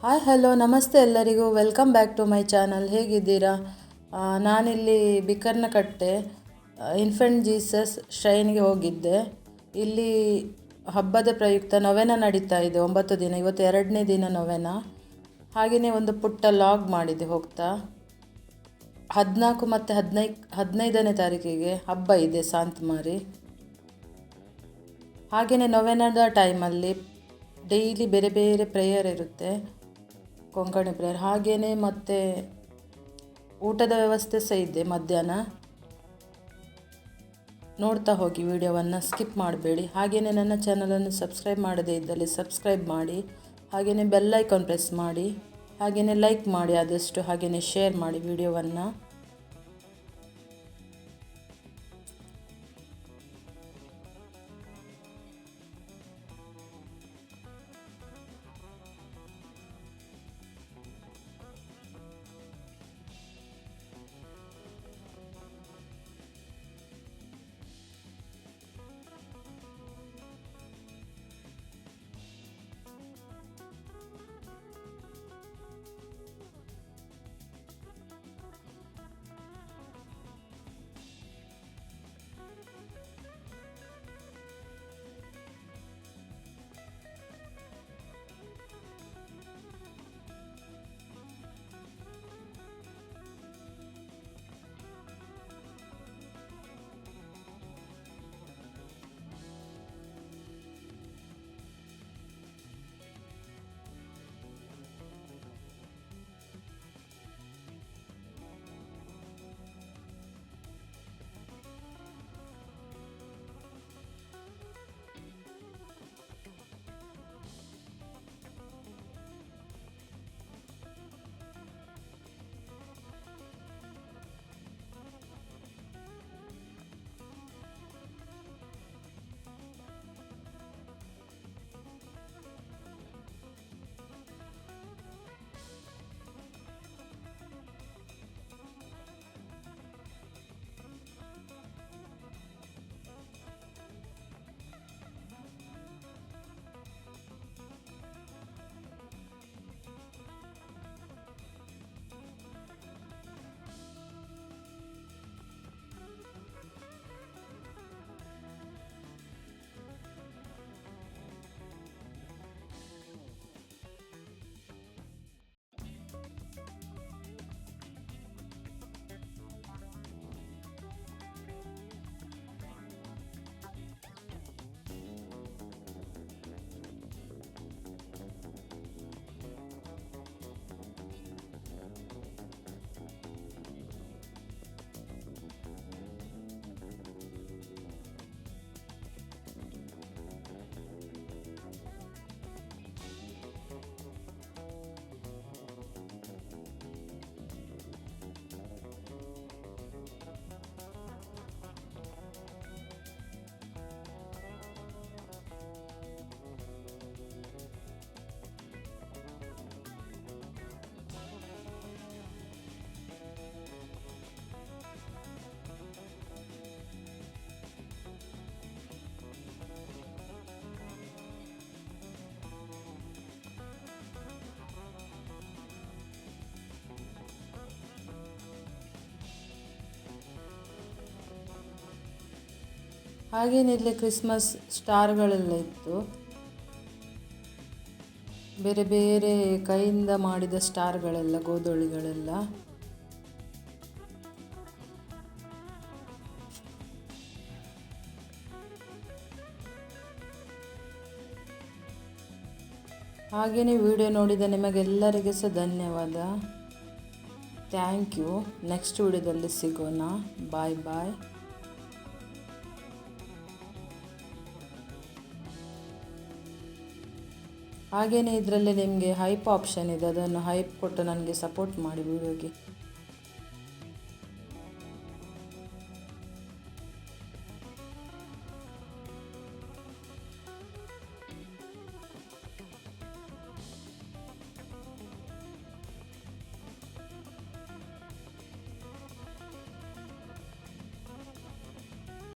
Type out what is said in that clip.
Hi, hello, ನಮಸ್ತೆ ಎಲ್ಲರಿಗೂ. Welcome back to my channel. ಹೇಗಿದ್ದೀರಾ? ನಾನಿಲ್ಲಿ ಬಿಕರ್ನಕಟ್ಟೆ ಇನ್ಫೆಂಟ್ ಜೀಸಸ್ ಶ್ರೈನ್ಗೆ ಹೋಗಿದ್ದೆ. ಇಲ್ಲಿ ಹಬ್ಬದ ಪ್ರಯುಕ್ತ ನೊವೆನ ನಡೀತಾ ಇದೆ. ಒಂಬತ್ತು ದಿನ, ಇವತ್ತು ಎರಡನೇ ದಿನ ನೊವೆನ? ಹಾಗೆಯೇ ಒಂದು ಪುಟ್ಟ ಲಾಗ್ ಮಾಡಿದೆ, ಹೋಗ್ತಾ. ಹದಿನಾಲ್ಕು ಮತ್ತು ಹದಿನೈದು ಹದಿನೈದನೇ ತಾರೀಕಿಗೆ ಹಬ್ಬ ಇದೆ ಸಾಂತ್ಮಾರಿ. ಹಾಗೆಯೇ ನೊವೆನದ ಟೈಮಲ್ಲಿ ಡೈಲಿ ಬೇರೆ ಬೇರೆ ಪ್ರೇಯರ್ ಇರುತ್ತೆ. ಕೊಂಕಣಿ ಪ್ರೇಯರ್. ಹಾಗೆಯೇ ಮತ್ತೆ ಊಟದ ವ್ಯವಸ್ಥೆ ಸಹ ಇದೆ ಮಧ್ಯಾಹ್ನ. ನೋಡ್ತಾ ಹೋಗಿ ವಿಡಿಯೋವನ್ನು ಸ್ಕಿಪ್ ಮಾಡಬೇಡಿ. ಹಾಗೆಯೇ ನನ್ನ ಚಾನಲನ್ನು ಸಬ್ಸ್ಕ್ರೈಬ್ ಮಾಡದೇ ಇದ್ದಲ್ಲಿ ಸಬ್ಸ್ಕ್ರೈಬ್ ಮಾಡಿ ಹಾಗೆಯೇ ಬೆಲ್ ಐಕಾನ್ ಪ್ರೆಸ್ ಮಾಡಿ ಹಾಗೆಯೇ ಲೈಕ್ ಮಾಡಿ ಆದಷ್ಟು ಹಾಗೆಯೇ ಶೇರ್ ಮಾಡಿ ವಿಡಿಯೋವನ್ನು. ಹಾಗೇನೆ ಇಲ್ಲಿ ಕ್ರಿಸ್ಮಸ್ ಸ್ಟಾರ್ಗಳೆಲ್ಲ ಇತ್ತು. ಬೇರೆ ಬೇರೆ ಕೈಯಿಂದ ಮಾಡಿದ ಸ್ಟಾರ್ಗಳೆಲ್ಲ, ಗೋಧೂಳಿಗಳೆಲ್ಲ. ಹಾಗೆಯೇ ವಿಡಿಯೋ ನೋಡಿದ ನಿಮಗೆಲ್ಲರಿಗೆ ಸಹ ಧನ್ಯವಾದ. Thank you. ನೆಕ್ಸ್ಟ್ ವಿಡಿಯೋದಲ್ಲಿ ಸಿಗೋಣ. ಬಾಯ್ ಬಾಯ್. ಹಾಗೆಯೇ ಇದರಲ್ಲೇ ನಿಮಗೆ ಹೈಪ್ ಆಪ್ಷನ್ ಇದೆ. ಅದನ್ನು ಹೈಪ್ ಕೊಟ್ಟು ನನಗೆ ಸಪೋರ್ಟ್ ಮಾಡಿ ವಿಡಿಯೋಗೆ